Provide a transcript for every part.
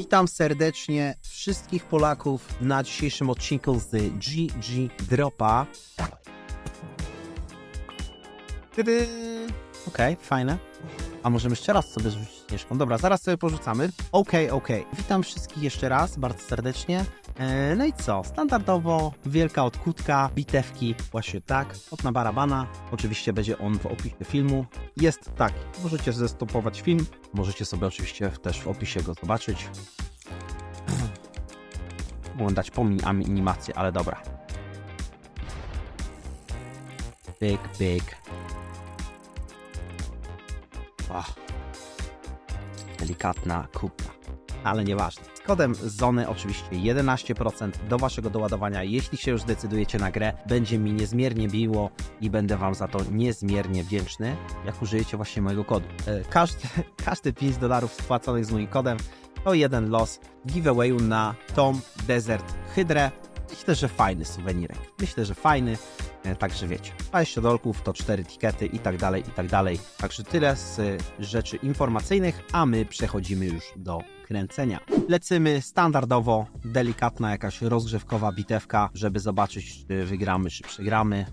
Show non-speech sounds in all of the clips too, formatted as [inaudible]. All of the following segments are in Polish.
Witam serdecznie wszystkich Polaków na dzisiejszym odcinku z GG Dropa. Okej, fajne. A możemy jeszcze raz sobie rzucić śnieżką. Dobra, zaraz sobie porzucamy. Okej, okej. Witam wszystkich jeszcze raz, bardzo serdecznie. E, No i co? Standardowo wielka odkutka, bitewki, właśnie tak, od na barabana. Oczywiście będzie on w opisie filmu. Jest tak, możecie zestopować film, możecie sobie oczywiście też w opisie go zobaczyć. [clears throat] Dać po mi animację, ale dobra. Big, big. Ach. Delikatna kupna, ale nieważne. Z kodem ZONY oczywiście 11% do waszego doładowania. Jeśli się już zdecydujecie na grę, będzie mi niezmiernie miło i będę wam za to niezmiernie wdzięczny, jak użyjecie właśnie mojego kodu. E, Każdy, [laughs] każdy 5 dolarów spłaconych z moim kodem to jeden los giveawayu na Tom Desert Hydrę. Myślę, że fajny suwenirek. Myślę, że fajny. E, Także wiecie, 20 dolków to 4 tikety i tak dalej, i tak dalej. Także tyle z e, rzeczy informacyjnych, a my przechodzimy już do kręcenia. Lecymy standardowo, delikatna jakaś rozgrzewkowa bitewka, żeby zobaczyć, czy wygramy, czy przegramy.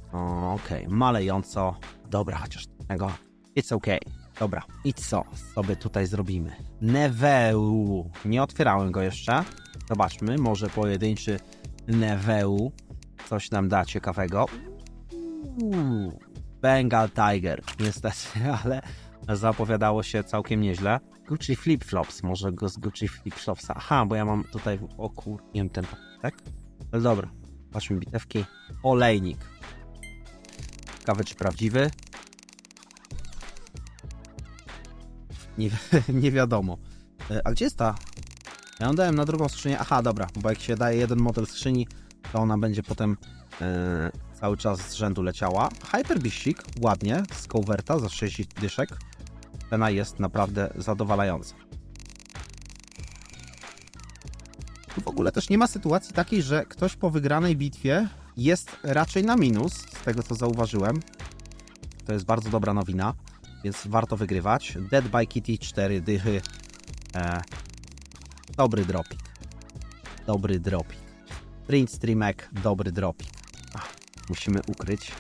Okej, malejąco. Dobra, chociaż tego. It's okay. Dobra, i co sobie tutaj zrobimy? Neveu. Nie otwierałem go jeszcze. Zobaczmy, może pojedynczy Neveu coś nam da ciekawego. Bengal Tiger, niestety, [laughs] ale zapowiadało się całkiem nieźle. Gucci Flip Flops, może go z Gucci Flip Flopsa. Aha, bo ja mam tutaj, o kur... nie wiem, ten tak? Ale dobra, patrzmy bitewki. Olejnik. Ciekawe, czy prawdziwy? Nie, [laughs] nie wiadomo. E, A gdzie jest ta? Ja ją dałem na drugą skrzynię. Aha, dobra, bo jak się daje jeden model skrzyni, to ona będzie potem e, cały czas z rzędu leciała. Hyper Beastik, ładnie, z Coverta za 6 dyszek. Cena jest naprawdę zadowalająca. Tu w ogóle też nie ma sytuacji takiej, że ktoś po wygranej bitwie jest raczej na minus, z tego co zauważyłem. To jest bardzo dobra nowina, więc warto wygrywać. Dead by Kitty 4 dychy. E, dobry dropik. Dobry dropik. Print Streamek, dobry dropik. Musimy ukryć,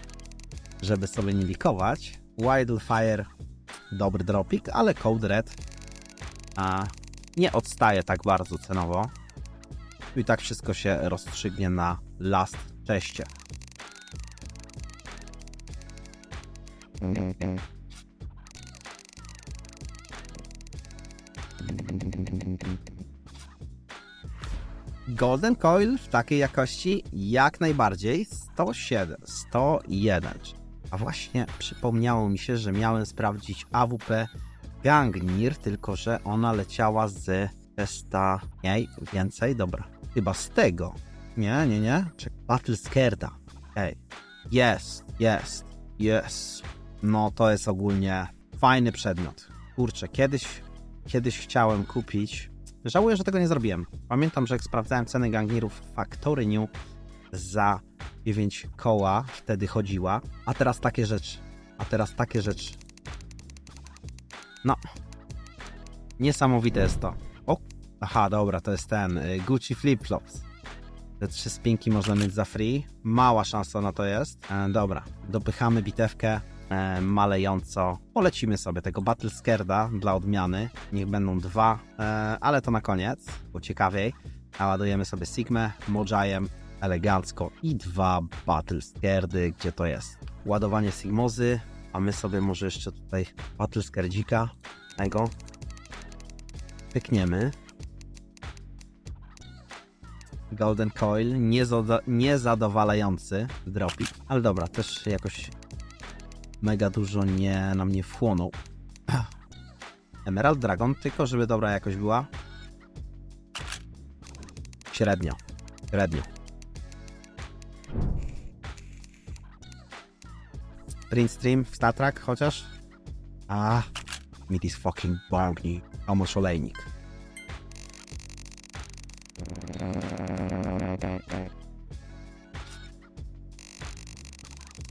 żeby sobie nie likować. Wildfire, dobry dropik, ale Code Red a, nie odstaje tak bardzo cenowo. I tak wszystko się rozstrzygnie na last czeście. Golden Coil w takiej jakości jak najbardziej 107, 101. A właśnie przypomniało mi się, że miałem sprawdzić AWP Gangnir, tylko że ona leciała z testa. Nie, więcej? Dobra. Chyba z tego. Nie, nie, nie. Czek Battle Skerda. Ej. Jest, jest, jest. No to jest ogólnie fajny przedmiot. Kurczę, kiedyś, kiedyś chciałem kupić. Żałuję, że tego nie zrobiłem. Pamiętam, że jak sprawdzałem ceny gangnirów w Factory New za 9 koła, wtedy chodziła. A teraz takie rzeczy. A teraz takie rzeczy. No. Niesamowite jest to. O, aha, dobra, to jest ten y, Gucci Flip Flops. Te trzy spinki można mieć za free. Mała szansa na to jest. E, dobra, dopychamy bitewkę e, malejąco. Polecimy sobie tego Battle Skerda dla odmiany. Niech będą dwa, e, ale to na koniec, bo ciekawiej. Naładujemy sobie Sigmę, Mojajem, elegancko i dwa Battle Skerdy, gdzie to jest. Ładowanie Sigmozy, a my sobie może jeszcze tutaj Battle Skerdzika tego pykniemy. Golden Coil, niezadowalający dropik, ale dobra, też jakoś mega dużo nie na mnie wchłonął. Emerald Dragon, tylko żeby dobra jakość była. Średnio, średnio. Print Stream, Star Trek chociaż? A, mit is fucking Barney, Tomasz Olejnik.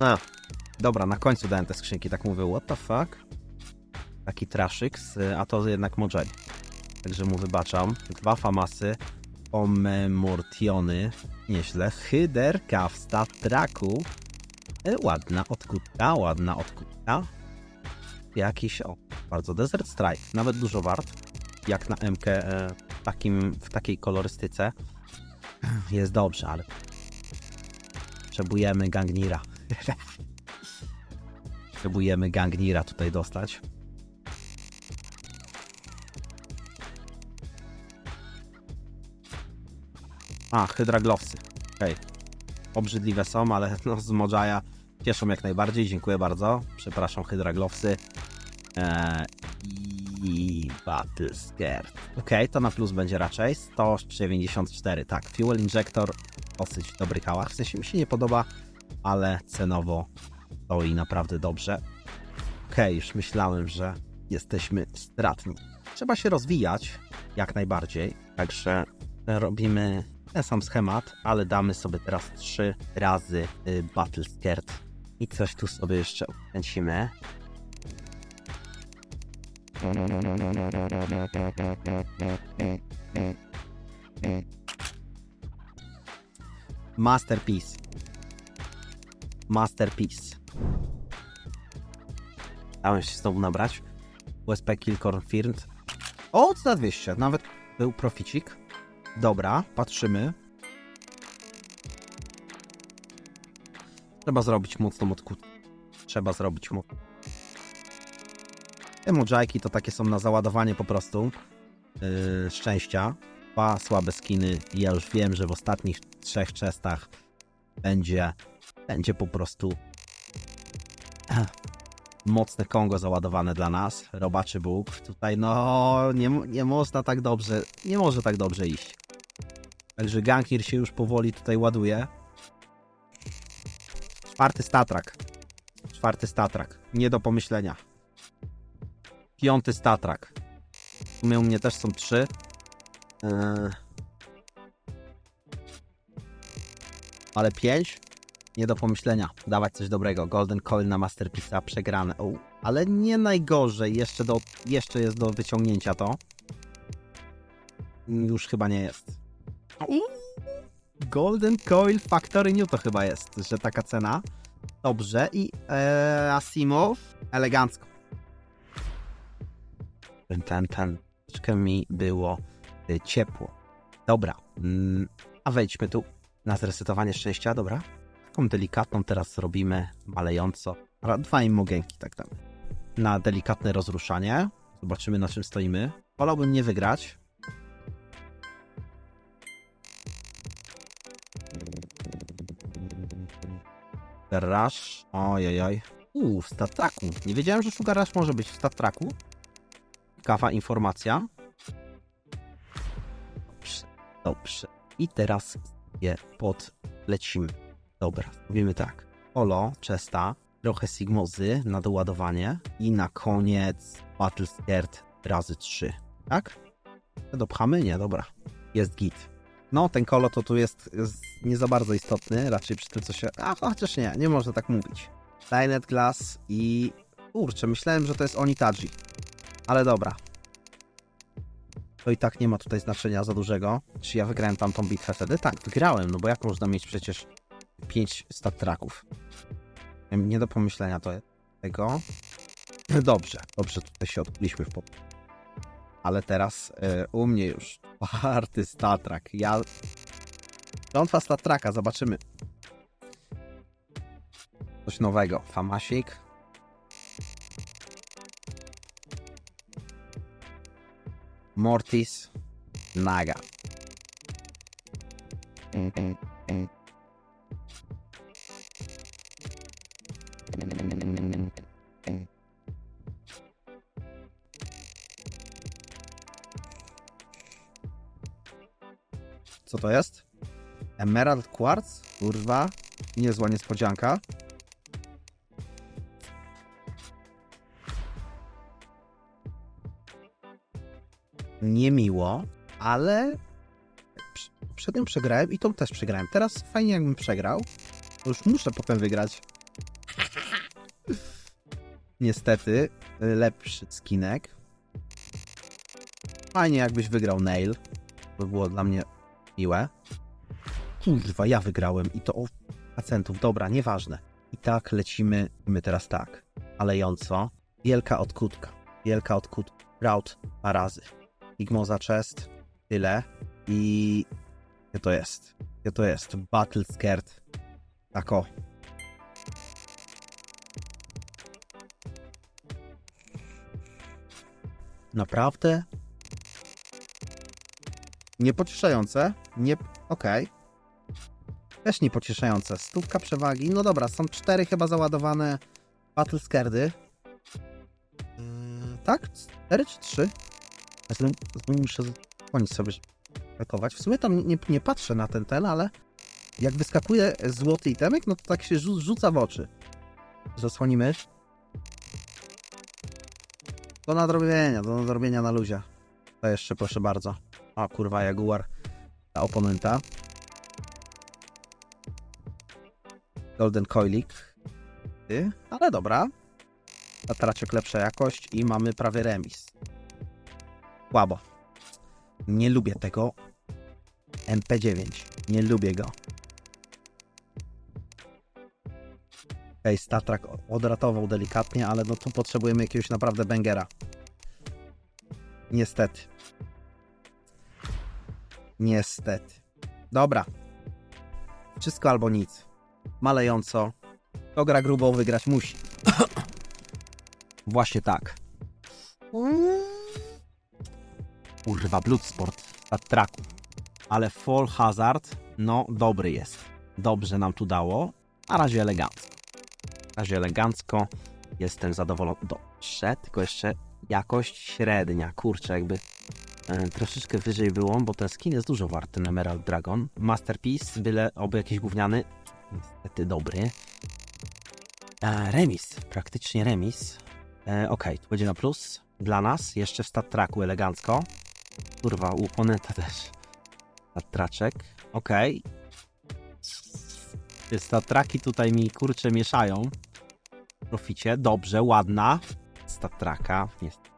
A, dobra, na końcu dałem te skrzynki, tak mówię, what the fuck? Taki traszyk, a to jednak Mojang. także mu wybaczam. Dwa famasy, omemortiony, nieźle. Hyderka w statraku. E, ładna odkutka, ładna odkutka. Jakiś, o, bardzo Desert Strike, nawet dużo wart, jak na MK e, takim, w takiej kolorystyce. Jest dobrze, ale potrzebujemy Gangnira. [laughs] Potrzebujemy Gangnira tutaj dostać. A, Hydraglowsy. Okej. Obrzydliwe są, ale no, z Mojaja cieszą jak najbardziej. Dziękuję bardzo. Przepraszam, Hydraglowsy. Eee, I Battle Scared. Okej, to na plus będzie raczej. 194, tak. Fuel Injector, dosyć dobry kałach. W sensie mi się nie podoba, ale cenowo stoi naprawdę dobrze. Okej, już myślałem, że jesteśmy stratni. Trzeba się rozwijać jak najbardziej, także robimy ten sam schemat, ale damy sobie teraz trzy razy y, Battle Skirt i coś tu sobie jeszcze ukręcimy. Masterpiece. Masterpiece. Dałem się znowu nabrać. USP Kill Confirmed. O, za 200. Nawet był proficik. Dobra, patrzymy. Trzeba zrobić mocną odkutkę. Trzeba zrobić mocno. Te mojajki to takie są na załadowanie po prostu yy, szczęścia. Dwa słabe skiny. Ja już wiem, że w ostatnich trzech czestach będzie, będzie po prostu mocne Kongo załadowane dla nas. Robaczy Bóg. Tutaj no nie, nie można tak dobrze, nie może tak dobrze iść. Także Gankir się już powoli tutaj ładuje. Czwarty statrak. Czwarty statrak. Nie do pomyślenia. Piąty statrak. W sumie u mnie też są trzy. Eee. Ale pięć? Nie do pomyślenia. Dawać coś dobrego. Golden Coil na Masterpiece'a przegrane. O, ale nie najgorzej. Jeszcze, do, jeszcze jest do wyciągnięcia to. Już chyba nie jest. Golden Coil Factory New to chyba jest, że taka cena. Dobrze. I e, Asimov elegancko. Ten, ten, ten. Troszkę mi było y, ciepło. Dobra. Mm, a wejdźmy tu na zresetowanie szczęścia, dobra? Taką delikatną teraz robimy, malejąco. Dwa imogenki, tak tam. Na delikatne rozruszanie. Zobaczymy na czym stoimy. Wolałbym nie wygrać. Rush. Ojojoj. Uuu, w Statraku. Nie wiedziałem, że Sugar Rush może być w Statraku. Ciekawa informacja. Dobrze. I teraz je podlecimy. Dobra, mówimy tak. Olo, Chesta, trochę Sigmozy na doładowanie i na koniec Battle Scared razy 3. Tak? Dopchamy? Nie, dobra. Jest git. No, ten kolo to tu jest, nie za bardzo istotny, raczej przy tym co się... A, chociaż nie, nie można tak mówić. Linet Glass i... Kurczę, myślałem, że to jest Onitaji. Ale dobra. To i tak nie ma tutaj znaczenia za dużego. Czy ja wygrałem tamtą bitwę wtedy? Tak, wygrałem, no bo jak można mieć przecież 5 stat tracków? Nie do pomyślenia to tego. [sniffs] Dobrze, dobrze, tutaj się odkuliśmy w pop. Ale teraz y, u mnie już czwarty statrak. Ja... Klątwa statraka, zobaczymy. Coś nowego. Famasik. Mortis. Naga. Co to jest? Emerald Quartz? Kurwa. Niezła niespodzianka. Niemiło, ale poprzednią przegrałem i tą też przegrałem. Teraz fajnie jakbym przegrał. To już muszę potem wygrać. Niestety, lepszy skinek. Fajnie jakbyś wygrał Nail. To by było dla mnie miłe. Kurwa, ja wygrałem i to o procentów. Dobra, nieważne. I tak lecimy. My teraz tak. Alejąco. Wielka odkutka. Wielka odkutka. Route dwa razy. Igmoza chest. Tyle. I... Gdzie to jest? Gdzie to jest? Battle Scared. Tak o. Naprawdę? Niepocieszające. Nie... Okej. Też niepocieszające. Stówka przewagi. No dobra, są cztery chyba załadowane Battle Scaredy. Yy, tak? Cztery czy trzy? Sobie, muszę dzwonić sobie, pakować. W sumie tam nie, nie patrzę na ten ten, ale jak wyskakuje złoty itemek, no to tak się rzu rzuca w oczy. Zasłonimy. Do nadrobienia, do nadrobienia na luzie. To jeszcze proszę bardzo. O kurwa, Jaguar. Ta oponenta. Golden Coilik. Ty, ale dobra. Tatraczek lepsza jakość i mamy prawie remis. Słabo. Nie lubię tego. MP9. Nie lubię go. Okej, Statrak odratował delikatnie, ale no tu potrzebujemy jakiegoś naprawdę bangera. Niestety. Niestety. Dobra. Wszystko albo nic. Malejąco. To gra grubo wygrać musi. Właśnie tak. Kurwa, Bloodsport na traku. Ale Fall Hazard, no dobry jest. Dobrze nam tu dało. Na razie elegancko. Na razie elegancko. Jestem zadowolony. Dobrze, tylko jeszcze jakość średnia. Kurczę, jakby troszeczkę wyżej było, bo ten skin jest dużo warty, ten Emerald Dragon. Masterpiece, byle oby jakiś gówniany. Niestety dobry. E, remis, praktycznie remis. E, Okej, tu będzie na plus dla nas. Jeszcze w stat tracku elegancko. Kurwa, u oponenta też. Stat traczek. Te stat traki tutaj mi kurcze mieszają. W proficie. Dobrze, ładna. Stat traka, niestety.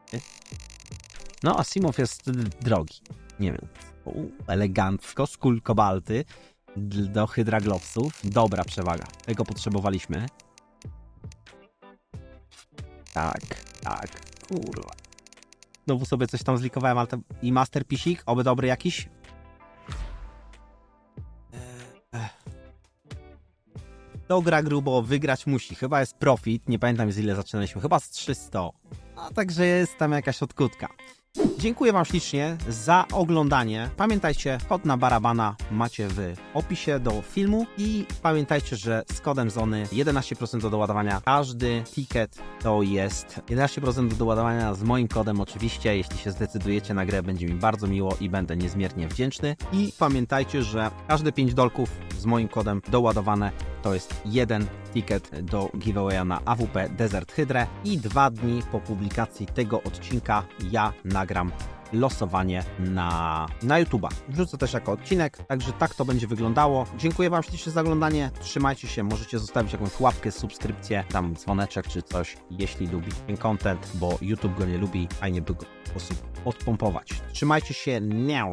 No, Asimov jest drogi. Nie wiem. U, elegancko, skul kobalty do hydraglowsów. Dobra przewaga. Tego potrzebowaliśmy. Tak, tak, kurwa. Znowu sobie coś tam zlikowałem, ale to... I Masterpiece'ik, oby dobry jakiś? To gra grubo, wygrać musi. Chyba jest profit, nie pamiętam z ile zaczynaliśmy, chyba z 300. A także jest tam jakaś odkutka. Dziękuję Wam ślicznie za oglądanie. Pamiętajcie, kod na barabana macie w opisie do filmu i pamiętajcie, że z kodem Zony 11% do doładowania. Każdy ticket to jest 11% do doładowania z moim kodem oczywiście. Jeśli się zdecydujecie na grę, będzie mi bardzo miło i będę niezmiernie wdzięczny. I pamiętajcie, że każde 5 dolków z moim kodem doładowane to jest jeden ticket do giveawaya na AWP Desert Hydrę i dwa dni po publikacji tego odcinka ja nagram losowanie na, na YouTube'a. Wrzucę też jako odcinek, także tak to będzie wyglądało. Dziękuję Wam ślicznie za oglądanie, trzymajcie się, możecie zostawić jakąś łapkę, subskrypcję, tam dzwoneczek czy coś, jeśli lubicie ten content, bo YouTube go nie lubi, fajnie by go sposób odpompować. Trzymajcie się, nie.